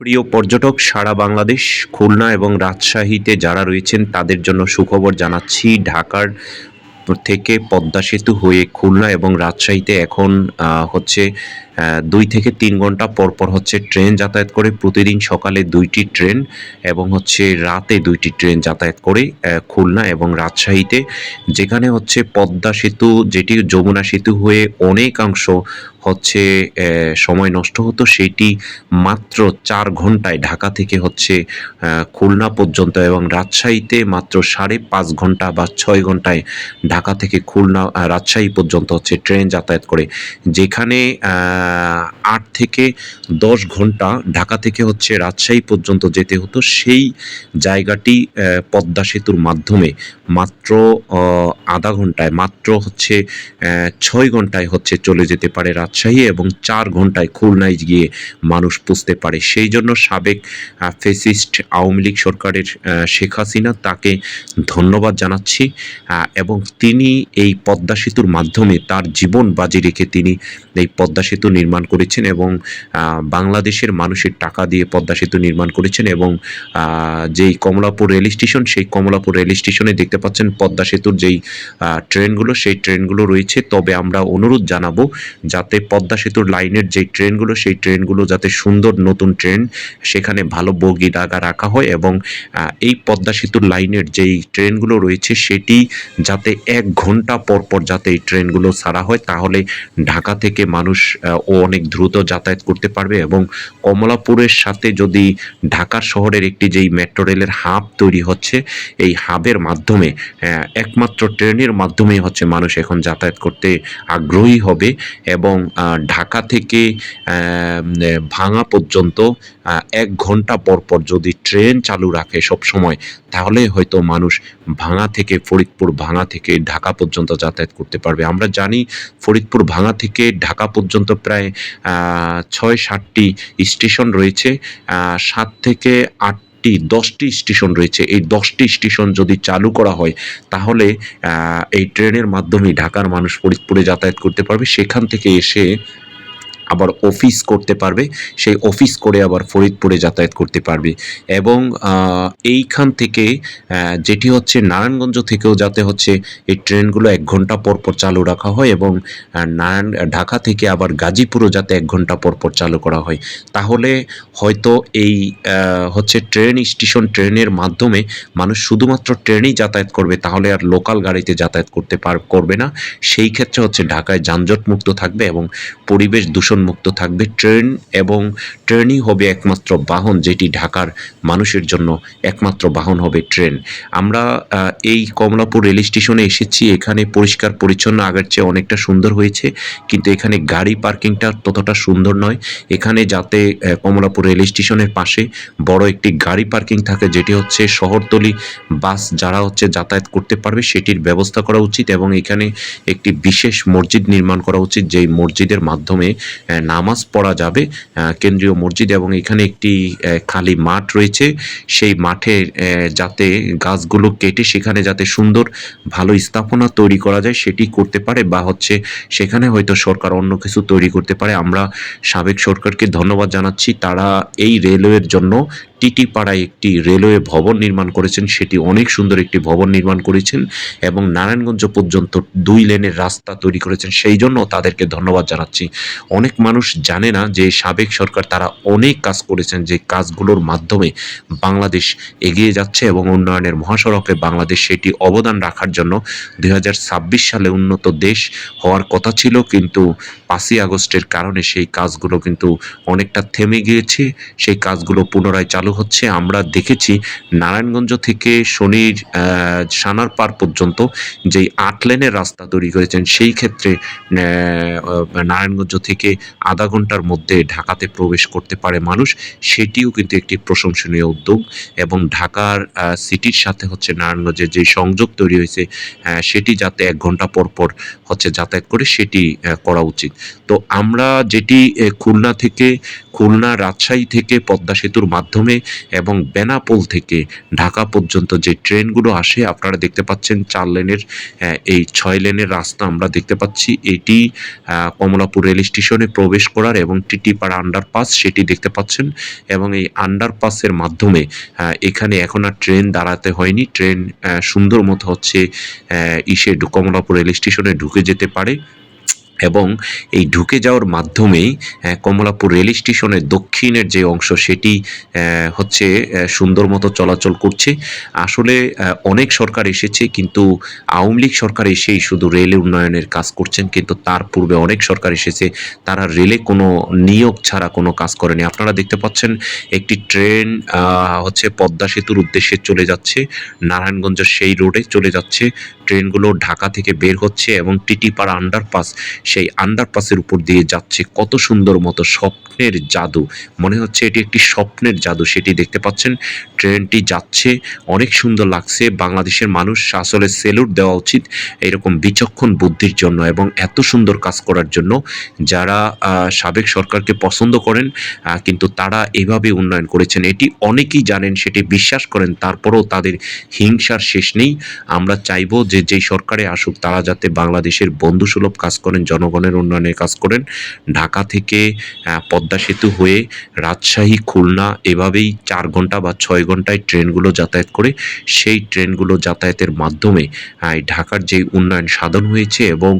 প্রিয় পর্যটক, সারা বাংলাদেশ, খুলনা এবং রাজশাহীতে যারা রয়েছেন, তাদের জন্য সুখবর জানাচ্ছি, ঢাকার থেকে পদ্মা সেতু হয়ে খুলনা এবং রাজশাহীতে এখন হচ্ছে দুই থেকে তিন ঘণ্টা পর পর হচ্ছে ট্রেন যাতায়াত করে। প্রতিদিন সকালে দুইটি ট্রেন এবং হচ্ছে রাতে দুইটি ট্রেন যাতায়াত করে খুলনা এবং রাজশাহীতে। যেখানে হচ্ছে পদ্মা সেতু, যেটি যমুনা সেতু হয়ে অনেকাংশ হচ্ছে সময় নষ্ট হতো, সেটি মাত্র চার ঘন্টায় ঢাকা থেকে হচ্ছে খুলনা পর্যন্ত এবং রাজশাহীতে মাত্র সাড়ে পাঁচ ঘণ্টা বা ছয় ঘন্টায় ঢাকা থেকে খুলনা রাজশাহী পর্যন্ত হচ্ছে ট্রেন যাতায়াত করে। যেখানে আট থেকে দশ ঘণ্টা ঢাকা থেকে হচ্ছে রাজশাহী পর্যন্ত যেতে হতো। সেই জায়গাটি পদ্মা সেতুর মাধ্যমে মাত্র আধা ঘন্টায়, মাত্র হচ্ছে ছয় ঘন্টায় হচ্ছে চলে যেতে পারে রাজশাহী এবং চার ঘন্টায় খুলনায় গিয়ে মানুষ পুষতে পারে। সেই জন্য সাবেক ফেসিস্ট আওয়ামী লীগ সরকারের শেখ হাসিনা তাকে ধন্যবাদ জানাচ্ছি এবং তিনি এই পদ্মা সেতুর মাধ্যমে তার জীবন বাজি রেখে তিনি এই পদ্মা সেতু নির্মাণ করেছেন এবং বাংলাদেশের মানুষের টাকা দিয়ে পদ্মা সেতু নির্মাণ করেছেন এবং যেই কমলাপুর রেল স্টেশন, সেই কমলাপুর রেল স্টেশনে দেখতে পাচ্ছেন পদ্মা সেতুর যেই ট্রেনগুলো, সেই ট্রেনগুলো রয়েছে। তবে আমরা অনুরোধ জানাব যাতে পদ্মা সেতুর লাইনের যে ট্রেনগুলো, সেই ট্রেনগুলো যাতে সুন্দর নতুন ট্রেন সেখানে ভালো বগি ডাগা রাখা হয় এবং এই পদ্মা সেতুর লাইনের যেই ট্রেনগুলো রয়েছে সেটি যাতে এক ঘণ্টা পর পর যাতে এই ট্রেনগুলো ছাড়া হয়, তাহলে ঢাকা থেকে মানুষ ও অনেক দ্রুত যাতায়াত করতে পারবে এবং কমলাপুরের সাথে যদি ঢাকা শহরের একটি যেই মেট্রো রেলের হাব তৈরি হচ্ছে, এই হাবের মাধ্যমে একমাত্র ট্রেনের মাধ্যমেই হচ্ছে মানুষ এখন যাতায়াত করতে আগ্রহী হবে এবং ঢাকা থেকে ভাঙা পর্যন্ত এক ঘণ্টা পর পর যদি ট্রেন চালু রাখে সব সময় তাহলে হয়তো মানুষ ভাঙা থেকে, ফরিদপুর ভাঙা থেকে, ঢাকা পর্যন্ত যাতায়াত করতে পারবে। আমরা জানি ফরিদপুর ভাঙা থেকে ঢাকা পর্যন্ত প্রায় ছয় সাতটি স্টেশন রয়েছে সাত থেকে আটটি, দশটি স্টেশন রয়েছে। এই দশটি স্টেশন যদি চালু করা হয়, তাহলে এই ট্রেনের মাধ্যমে ঢাকার মানুষ ফরিদপুরে যাতায়াত করতে পারবে। সেখান থেকে এসে আবার অফিস করতে পারবে, সেই অফিস করে আবার ফরিদপুরে যাতায়াত করতে পারবে। এবং এইখান থেকে যেটি হচ্ছে নারায়ণগঞ্জ থেকেও যাতে হচ্ছে, এই ট্রেনগুলো এক ঘণ্টা পর পর চালু রাখা হয় এবং নারায়ণ, ঢাকা থেকে আবার গাজীপুরও যাতে এক ঘণ্টা পর পর চালু করা হয়। তাহলে হয়তো এই হচ্ছে ট্রেন স্টেশন ট্রেনের মাধ্যমে মানুষ শুধুমাত্র ট্রেনেই যাতায়াত করবে, তাহলে আর লোকাল গাড়িতে যাতায়াত করতে পার, করবে না। সেই ক্ষেত্রে হচ্ছে ঢাকায় যানজট মুক্ত থাকবে এবং পরিবেশ দূষণ মুক্ত থাকবে ট্রেন এবং ট্রেনই হবে একমাত্র বাহন যেটি ঢাকার মানুষের জন্য একমাত্র বাহন হবে ট্রেন। আমরা এই কমলাপুর রেল স্টেশনে এসেছি। এখানে পরিষ্কার, পরিচ্ছন্ন, আগের চেয়ে অনেকটা সুন্দর হয়েছে। কিন্তু এখানে গাড়ি পার্কিংটা ততটা সুন্দর নয়। এখানে যাতে কমলাপুর রেল স্টেশনের পাশে বড় একটি গাড়ি পার্কিং থাকে, যেটি হচ্ছে শহরতলি বাস যারা হচ্ছে যাতায়াত করতে পারবে, সেটির ব্যবস্থা করা উচিত এবং এখানে একটি বিশেষ মসজিদ নির্মাণ করা উচিত, যেই মসজিদের মাধ্যমে নামাজ পড়া যাবে কেন্দ্রীয় মসজিদ এবং এখানে একটি খালি মাঠ রয়েছে। সেই মাঠে যাতে গাছগুলো কেটে সেখানে যাতে সুন্দর ভালো স্থাপনা তৈরি করা যায়, সেটি করতে পারে বা হচ্ছে সেখানে হয়তো সরকার অন্য কিছু তৈরি করতে পারে। আমরা সাবেক সরকারকে ধন্যবাদ জানাচ্ছি। তারা এই রেলওয়ের জন্য টিটি পাড়ায় একটি রেলওয়ে ভবন নির্মাণ করেছেন। সেটি অনেক সুন্দর একটি ভবন নির্মাণ করেছেন এবং নারায়ণগঞ্জ পর্যন্ত দুই লেনের রাস্তা তৈরি করেছেন। সেই জন্য তাদেরকে ধন্যবাদ জানাচ্ছি। অনেক মানুষ জানে না যে সাবেক সরকার তারা অনেক কাজ করেছেন যে কাজগুলোর মাধ্যমে বাংলাদেশ এগিয়ে যাচ্ছে এবং উন্নয়নের মহাসড়কে বাংলাদেশ সেটি অবদান রাখার জন্য দু হাজার ছাব্বিশ সালে উন্নত দেশ হওয়ার কথা ছিল কিন্তু পাঁচই আগস্টের কারণে সেই কাজগুলো কিন্তু অনেকটা থেমে গিয়েছে। সেই কাজগুলো পুনরায় চালু হচ্ছে। আমরা দেখেছি নারায়ণগঞ্জ থেকে শনির আহ, সানারপাড় পর্যন্ত যেই আট লেনের রাস্তা তৈরি করেছেন সেই ক্ষেত্রে নারায়ণগঞ্জ থেকে আধা ঘণ্টার মধ্যে ঢাকাতে প্রবেশ করতে পারে মানুষ, সেটিও কিন্তু একটি প্রশংসনীয় উদ্যোগ এবং ঢাকার সিটির সাথে হচ্ছে নারায়ণগঞ্জের যে সংযোগ তৈরি হয়েছে সেটি যাতে এক ঘণ্টা পর পর হচ্ছে যাতায়াত করে সেটি করা উচিত। তো আমরা যেটি খুলনা থেকে, খুলনা রাজশাহী থেকে পদ্মা সেতুর মাধ্যমে এবং বেনাপোল থেকে ঢাকা পর্যন্ত যে ট্রেনগুলো আসে, আপনারা দেখতে পাচ্ছেন চার লেনের এই ছয় লেনের রাস্তা আমরা দেখতে পাচ্ছি। এটি কমলাপুর রেল স্টেশনে প্রবেশ করার এবং টিটিপাড়া আন্ডারপাস সেটি দেখতে পাচ্ছেন এবং এই আন্ডারপাসের মাধ্যমে এখানে এখন আর ট্রেন দাঁড়াতে হয়নি। ট্রেন সুন্দর মতো হচ্ছে ইসে কমলাপুর রেল স্টেশনে ঢুকে যেতে পারে। এবং এই ঢুকে যাওয়ার মাধ্যমেই কমলাপুর রেল স্টেশনের দক্ষিণের যে অংশ সেটি হচ্ছে সুন্দর মতো চলাচল করছে। আসলে অনেক সরকার এসেছে কিন্তু আওয়ামী লীগ সরকার এসেই শুধু রেল উন্নয়নের কাজ করছেন কিন্তু তার পূর্বে অনেক সরকার এসেছে। তারা রেলে কোনো নিয়োগ ছাড়া কোনো কাজ করেনি। আপনারা দেখতে পাচ্ছেন একটি ট্রেন হচ্ছে পদ্মা সেতুর উদ্দেশ্যে চলে যাচ্ছে। নারায়ণগঞ্জের সেই রোডে চলে যাচ্ছে। ট্রেনগুলো ঢাকা থেকে বের হচ্ছে এবং টিটিপাড়া আন্ডারপাস সেই আন্ডারপাসের উপর দিয়ে যাচ্ছে। কত সুন্দর মতো স্বপ্নের জাদু। মনে হচ্ছে এটি একটি স্বপ্নের জাদু, সেটি দেখতে পাচ্ছেন। ট্রেনটি যাচ্ছে, অনেক সুন্দর লাগছে। বাংলাদেশের মানুষ আসলে সেলুট দেওয়া উচিত এরকম বিচক্ষণ বুদ্ধির জন্য এবং এত সুন্দর কাজ করার জন্য। যারা সাবেক সরকারকে পছন্দ করেন কিন্তু তারা এভাবে উন্নয়ন করেছেন। এটি অনেকেই জানেন, সেটি বিশ্বাস করেন, তারপরেও তাদের হিংসার শেষ নেই। আমরা চাইব যে যেই সরকারে আসুক, তারা যাতে বাংলাদেশের বন্ধুসুলভ কাজ করেন জনগণের উন্নয়নের কাজ করেন। ঢাকা থেকে পদ্মা সেতু হয়ে রাজশাহী, খুলনা এভাবেই চার ঘণ্টা বা ছয় ঘন্টায় ট্রেনগুলো যাতায়াত করে। সেই ট্রেনগুলো যাতায়াতের মাধ্যমে ঢাকার যে উন্নয়ন সাধন হয়েছে এবং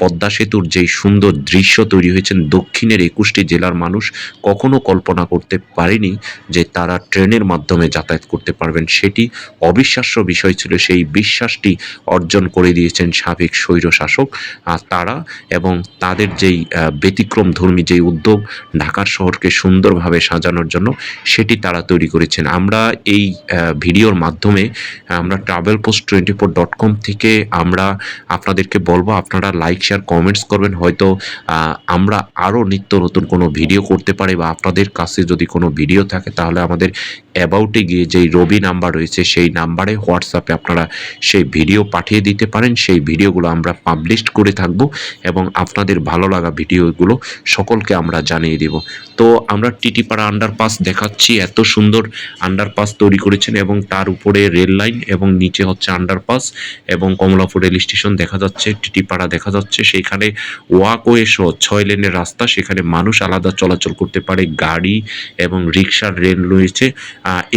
পদ্মা সেতুর যেই সুন্দর দৃশ্য তৈরি হয়েছেন দক্ষিণের একুশটি জেলার মানুষ কখনো কল্পনা করতে পারেনি যে তারা ট্রেনের মাধ্যমে যাতায়াত করতে পারবেন। সেটি অবিশ্বাস্য বিষয় ছিল। সেই বিশ্বাসটি অর্জন করে দিয়েছেন সাবেক স্বৈর শাসক আর তারা এবং তাদের যেই ব্যতিক্রম ধর্মী যেই উদ্যোগ ঢাকার শহরকে সুন্দরভাবে সাজানোর জন্য সেটি তারা তৈরি করেছেন। আমরা এই ভিডিওর মাধ্যমে, আমরা travel post twenty four dot com থেকে আমরা আপনাদেরকে বলব, আপনারা লাইক শেয়ার কমেন্টস করবেন। হয়তো আমরা আরও নিত্য নতুন কোনো ভিডিও করতে পারি বা আপনাদের কাছে যদি কোনো ভিডিও থাকে, তাহলে আমাদের অ্যাবাউটে গিয়ে যেই রবি নাম্বার রয়েছে, সেই নাম্বারে হোয়াটসঅ্যাপে আপনারা সেই ভিডিও পাঠিয়ে দিতে পারেন। সেই ভিডিওগুলো আমরা পাবলিশ করে থাকব এবং আপনাদের ভালো লাগা ভিডিওগুলো সকলকে আমরা জানিয়ে দেব। তো আমরা টিটিপাড়া আন্ডারপাস দেখাচ্ছি, এত সুন্দর আন্ডারপাস তৈরি করেছেন এবং তার উপরে রেল লাইন এবং নিচে হচ্ছে আন্ডারপাস এবং কমলাপুর রেল স্টেশন দেখা যাচ্ছে, টিটিপাড়া দেখা যাচ্ছে। সেখানে ওয়াকওয়ে সহ ছয় লেনের রাস্তা, সেখানে মানুষ আলাদা চলাচল করতে পারে, গাড়ি এবং রিক্সার রেল রয়েছে।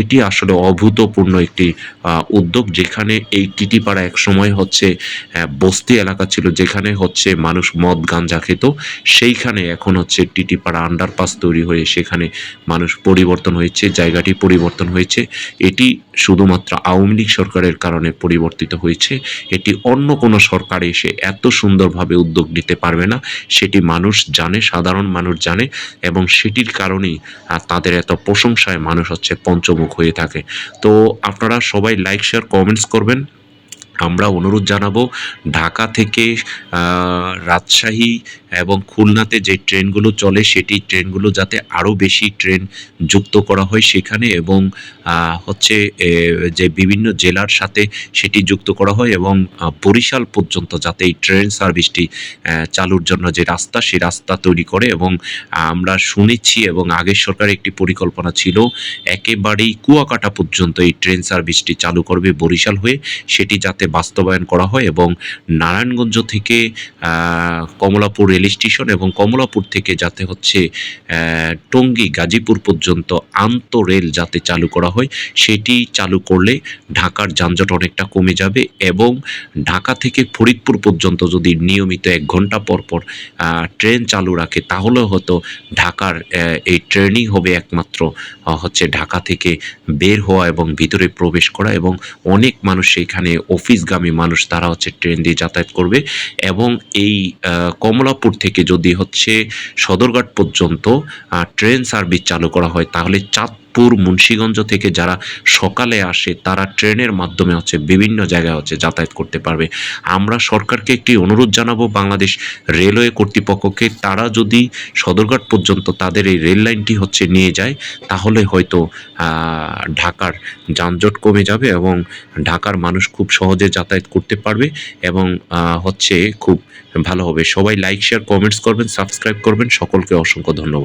এটি আসলে অভূতপূর্ণ একটি উদ্যোগ যেখানে এই টিটিপাড়া এক সময় হচ্ছে বস্তি এলাকা ছিল, যেখানে হচ্ছে মানুষ মদ গাঞ্জা খেত। সেইখানে এখন হচ্ছে টিটিপাড়া আন্ডারপাস তৈরি হয়ে সেখানে মানুষ পরিবর্তন হয়েছে, জায়গাটি পরিবর্তন হয়েছে। এটি শুধুমাত্র আওয়ামী লীগ সরকারের কারণে পরিবর্তিত হয়েছে। এটি অন্য কোনো সরকার এসে এত সুন্দরভাবে উদ্যোগ নিতে পারবে না। সেটি মানুষ জানে, সাধারণ মানুষ জানে এবং সেটির কারণেই তাদের এত প্রশংসায় মানুষ হচ্ছে পঞ্চমুখ হয়ে থাকে। তো আপনারা সবাই লাইক শেয়ার কমেন্টস করবেন। আমরা অনুরোধ জানাব ঢাকা থেকে রাজশাহী এবং খুলনাতে যে ট্রেনগুলো চলে সেটি ট্রেনগুলো যাতে আরও বেশি ট্রেন যুক্ত করা হয় সেখানে এবং হচ্ছে যে বিভিন্ন জেলার সাথে সেটি যুক্ত করা হয় এবং বরিশাল পর্যন্ত যাতে এই ট্রেন সার্ভিসটি চালুর জন্য যে রাস্তা সেই রাস্তা তৈরি করে এবং আমরা শুনেছি এবং আগের সরকার একটি পরিকল্পনা ছিল একেবারেই কুয়াকাটা পর্যন্ত এই ট্রেন সার্ভিসটি চালু করবে বরিশাল হয়ে, সেটি যাতে বাস্তবায়ন করা হয় এবং নারায়ণগঞ্জ থেকে কমলাপুর রেল স্টেশন এবং কমলাপুর থেকে যাতে হচ্ছে টঙ্গী, গাজীপুর পর্যন্ত আন্ত রেল যাতে চালু করা হয়, সেটি চালু করলে ঢাকার যানজট অনেকটা কমে যাবে এবং ঢাকা থেকে ফরিদপুর পর্যন্ত যদি নিয়মিত এক ঘণ্টা পর পর ট্রেন চালু রাখে তাহলে হয়তো ঢাকার এই ট্রেনই হবে একমাত্র হচ্ছে ঢাকা থেকে বের হওয়া এবং ভিতরে প্রবেশ করা এবং অনেক মানুষ সেইখানে অফিসগামী মানুষ তারা হচ্ছে ট্রেন দিয়ে যাতায়াত করবে এবং এই কমলাপুর থেকে যদি হচ্ছে সদরঘাট পর্যন্ত ট্রেন সার্ভিস চালু করা হয়, তাহলে চাঁদপুর মুন্সীগঞ্জ থেকে যারা সকালে আসে, তারা ট্রেনের মাধ্যমে হচ্ছে বিভিন্ন জায়গায় হচ্ছে যাতায়াত করতে পারবে। আমরা সরকারকে একটি অনুরোধ জানাব বাংলাদেশ রেলওয়ে কর্তৃপক্ষকে, তারা যদি সদরঘাট পর্যন্ত তাদের এই রেল লাইনটি হচ্ছে নিয়ে যায়, তাহলে হয়তো ঢাকার যানজট কমে যাবে এবং ঢাকার মানুষ খুব সহজে যাতায়াত করতে পারবে এবং হচ্ছে খুব ভালো হবে। সবাই লাইক শেয়ার কমেন্টস করবেন সাবস্ক্রাইব করবেন। সকলকে অসংখ্য ধন্যবাদ।